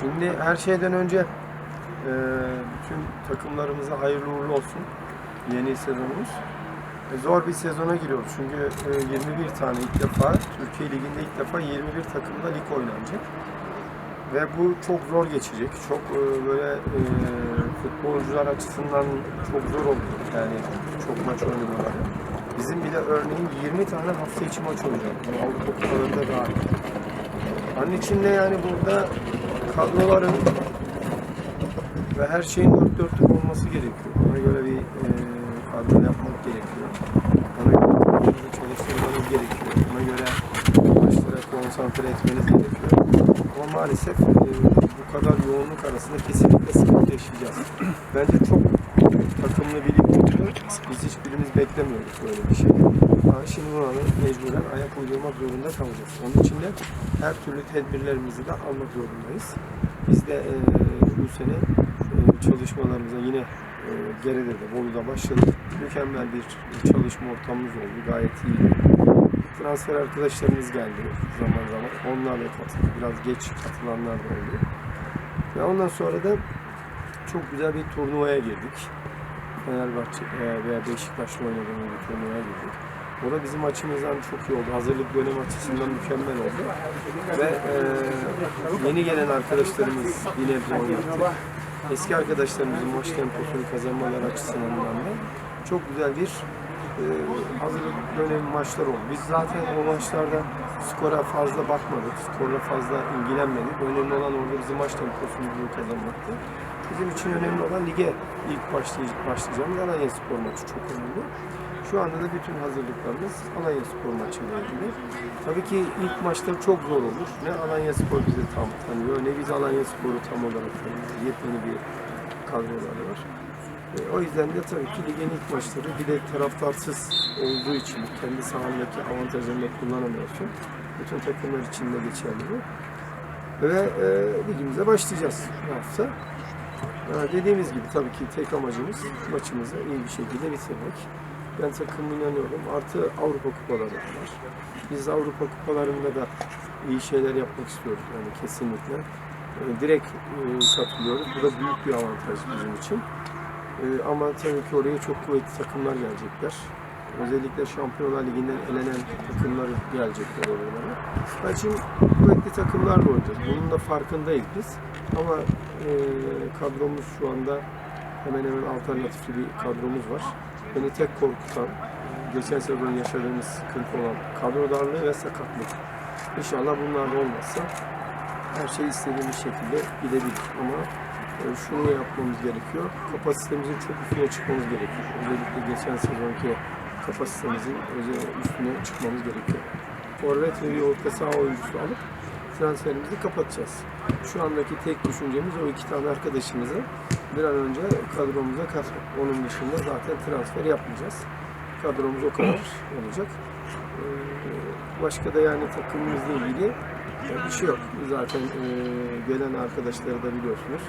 Şimdi her şeyden önce e, bütün takımlarımıza hayırlı uğurlu olsun. Yeni sezonumuz. E, zor bir sezona giriyoruz çünkü e, 21 tane ilk defa, Türkiye Ligi'nde ilk defa 21 takımda lig oynanacak. Ve bu çok zor geçecek. Çok e, böyle e, futbolcular açısından çok zor oldu. Yani çok maç oynamaları. Bizim bile örneğin 20 tane hafta içi maç olacak. Avrupa kupalarında dahil. Onun için de yani burada kadroların ve her şeyin dört dörtlük olması gerekiyor. Ona göre bir e, kadro yapmak gerekiyor. Ona göre çalıştırmanız gerekiyor. Ona göre maçlara konsantre etmeniz gerekiyor. Ama maalesef e, bu kadar yoğunluk arasında kesinlikle sıkıntı yaşayacağız. Bence çok takımlı bir lig. Biz hiçbirimiz beklemiyorduk böyle bir şey. Ama şimdi da mecburen ayak uydurmak zorunda kalacağız. Onun için de her türlü tedbirlerimizi de almak zorundayız. Biz de e, bu sene e, çalışmalarımıza yine e, geride de Bolu'da başladık. Mükemmel bir çalışma ortamımız oldu. Gayet iyi. Transfer arkadaşlarımız geldi zaman zaman. Onlarla katıldı. Biraz geç katılanlar da oldu. Ve ondan sonra da çok güzel bir turnuvaya girdik. Fenerbahçe veya Beşiktaş'la oynadığımız bir turnuvaya girdik. Da bizim açımızdan çok iyi oldu. Hazırlık dönem açısından mükemmel oldu. Ve e, yeni gelen arkadaşlarımız yine bir oynattı. Eski arkadaşlarımızın maç temposunu kazanmaları açısından da çok güzel bir e, hazırlık dönemi maçlar oldu. Biz zaten o maçlarda skora fazla bakmadık. Skorla fazla ilgilenmedik. Önemli olan orada bizim maç temposunu kazanmaktı. Bizim için önemli olan lige ilk başlay- başlayacağımız Alanya Spor maçı çok önemli. Şu anda da bütün hazırlıklarımız Alanya Spor maçıyla ilgili. Tabii ki ilk maçlar çok zor olur. Ne Alanya Spor bizi tam tanıyor, ne biz Alanya Spor'u tam olarak tanıyoruz. Yepyeni bir kadroları var. E, o yüzden de tabii ki ligin ilk maçları bir de taraftarsız olduğu için kendi sahandaki avantajlarını kullanamıyorsun. Bütün takımlar için de geçerli. Ve e, ligimize başlayacağız bu hafta. E, dediğimiz gibi tabii ki tek amacımız maçımızı iyi bir şekilde bitirmek. Ben takımıma inanıyorum. Artı Avrupa kupaları var. Biz Avrupa kupalarında da iyi şeyler yapmak istiyoruz yani kesinlikle. E, direkt e, katılıyoruz. Bu da büyük bir avantaj bizim için. E, ama tabii ki oraya çok kuvvetli takımlar gelecekler. Özellikle Şampiyonlar Ligi'nden elenen takımlar gelecekler oralara. Onun için kuvvetli takımlarla oynayacağız. Bunun da farkındayız biz. Ama e, kadromuz şu anda hemen hemen alternatifli bir kadromuz var. Beni tek korkutan, geçen sezon yaşadığımız sıkıntı olan kadro darlığı ve sakatlık. İnşallah bunlar da olmazsa her şey istediğimiz şekilde gidebilir. Ama e, şunu yapmamız gerekiyor. Kapasitemizin çok üstüne çıkmamız gerekiyor. Özellikle geçen sezonki kapasitemizin üstüne çıkmamız gerekiyor. Forvet ve orta saha oyuncusu alıp transferimizi kapatacağız. Şu andaki tek düşüncemiz o iki tane arkadaşımızı bir an önce kadromuza katmak. Onun dışında zaten transfer yapmayacağız. Kadromuz o kadar olacak. Ee, Başka da yani takımımızla ilgili bir şey yok. Zaten e, gelen arkadaşları da biliyorsunuz.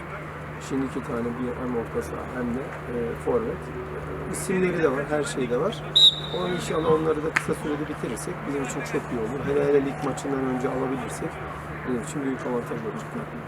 Şimdi iki tane bir hem orta saha hem de e, forvet. İsimleri de var, her şey de var. Ama inşallah onları da kısa sürede bitirirsek bizim için çok iyi olur. Hele hele lig maçından önce alabilirsek bizim için büyük avantaj olacak.